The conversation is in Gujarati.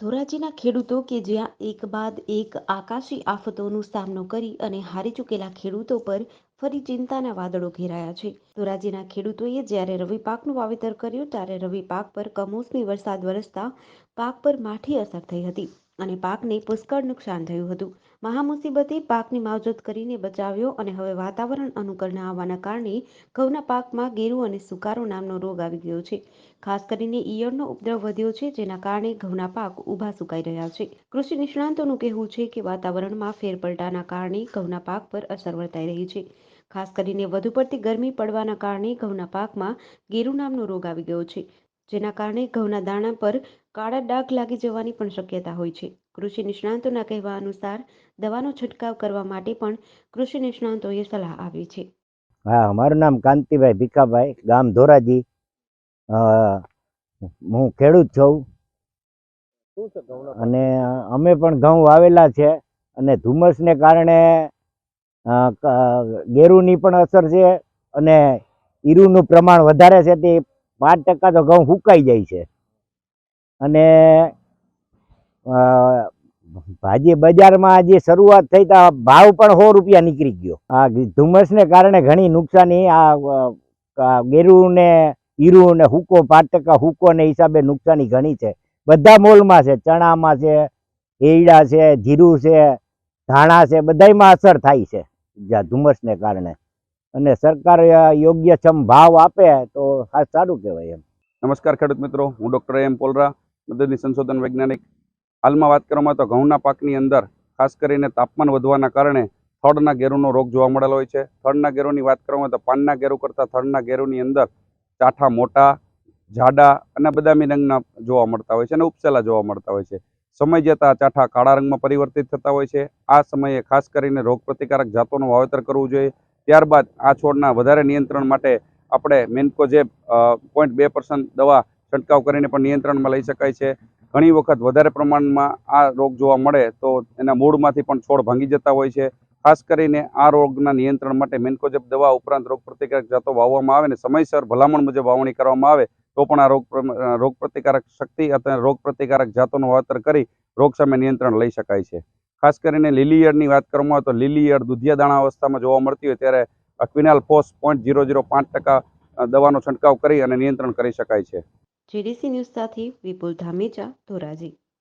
ધોરાજીના ખેડૂતો કે જ્યાં એક બાદ એક આકાશી આફતોનો સામનો કરી અને હારી ચૂકેલા ખેડૂતો પર ફરી ચિંતાના વાદળો ઘેરાયા છે. ધોરાજીના ખેડૂતોએ જ્યારે રવિ પાકનું વાવેતર કર્યું, ત્યારે રવિ પાક પર કમોસમી વરસાદ વરસતા પાક પર માઠી અસર થઈ હતી અને પાકને પુષ્કળ નુકસાન થયું હતું. મહામુસીબતે પાકની માવજત કરીને બચાવ્યો અને હવે વાતાવરણ અનુકૂળ ન આવવાના કારણે ઘઉંના પાકમાં ગેરુ અને સુકારો નામનો રોગ આવી ગયો છે. ખાસ કરીને ઈયળનો ઉપદ્રવ વધ્યો છે, જેના કારણે ઘઉંના પાક ઊભા સુકાઈ રહ્યા છે. કૃષિ નિષ્ણાંતોનું કહેવું છે કે વાતાવરણમાં ફેરપલટાના કારણે ઘઉંના પાક પર અસર વર્તાઈ રહી છે. ખાસ કરીને વધુ પડતી ગરમી પડવાના કારણે ઘઉંના પાકમાં ગેરુ નામનો રોગ આવી ગયો છે જેના કારણે ઘઉંના દાણા પર કાળા ડાઘ લાગી જવાની પણ શક્યતા હોય છે. કૃષિ નિષ્ણાંતોના કહેવા અનુસાર દવાનો છંટકાવ કરવા માટે પણ કૃષિ નિષ્ણાંતોએ સલાહ આપી છે. હા મારું નામ કાંતિભાઈ ભીખાભાઈ ગામ ધોરાજી. હું ખેડૂત છું. અને અમે પણ ઘઉં વાવેલા છે અને ધુમ્મસને કારણે ગેરુની પણ અસર છે અને ઈરુનું પ્રમાણ વધારે છે તે પાંચ ટકા તો ઘઉં સુકાઈ જાય છે. અને ભાજી બજારમાં જે શરૂઆત થઈ તા ભાવ પણ સો રૂપિયા નીકળી ગયો. આ ધુમ્મસને કારણે ઘણી નુકસાની આ ગેરુને ઈરુ ને હુકો, પાંચ ટકા હુકોને હિસાબે નુકસાની ઘણી છે. બધા મોલમાં છે, ચણામાં છે એડા છે, જીરું છે, ધાણા છે બધામાં અસર થાય છે. જ્યાં ધુમ્મસને કારણે. અને સરકાર યોગ્ય છમ ભાવ આપે તો ખાસ સારું કહેવાય એમ. નમસ્કાર ખેડૂત મિત્રો, હું ડૉક્ટર એમ પોલરા, મદદની સંશોધન વૈજ્ઞાનિક. હાલમાં વાત કરવામાં તો ઘઉંના પાકની અંદર, ખાસ કરીને તાપમાન વધવાના કારણે થડના ગેરુનો રોગ જોવા મળેલો હોય છે. થડના ગેરુની વાત કરવામાં તો પાનના ગેરુ કરતાં થડના ગેરુની અંદર ચાઠા મોટા, જાડા અને બદામી રંગના જોવા મળતા હોય છે અને ઉપસેલા જોવા મળતા હોય છે. સમય જતાં ચાઠા કાળા રંગમાં પરિવર્તિત થતા હોય છે. આ સમયે ખાસ કરીને રોગ પ્રતિકારક જાતોનું વાવેતર કરવું જોઈએ. ત્યારબાદ આ છોડના વધારે નિયંત્રણ માટે આપણે મેન્કોજેબ પોઈન્ટ બે પર્સન્ટ દવા છંટકાવ કરીને પણ નિયંત્રણમાં લઈ શકાય છે. ઘણી વખત વધારે પ્રમાણમાં આ રોગ જોવા મળે તો એના મૂળમાંથી પણ છોડ ભાંગી જતા હોય છે. ખાસ કરીને આ રોગના નિયંત્રણ માટે મેન્કોજેબ દવા ઉપરાંત રોગ પ્રતિકારક જાતો વાવવામાં આવે ને સમયસર ભલામણ મુજબ વાવણી કરવામાં આવે તો પણ આ રોગ રોગ પ્રતિકારક શક્તિ અથવા રોગ પ્રતિકારક જાતોનું વાવતર કરી રોગ સામે નિયંત્રણ લઈ શકાય છે. ખાસ કરીને લીલી ઈયળની વાત કરવામાં આવે તો લીલી ઈયળ દુધિયા દાણા અવસ્થામાં જોવા મળતી હોય ત્યારે quinalphos point zero zero પાંચ ટકા દવાનો છંટકાવ કરી અને નિયંત્રણ કરી શકાય છે. જીડીસી ન્યૂઝ સાથે વિપુલ ધામેચા ધોરાજી.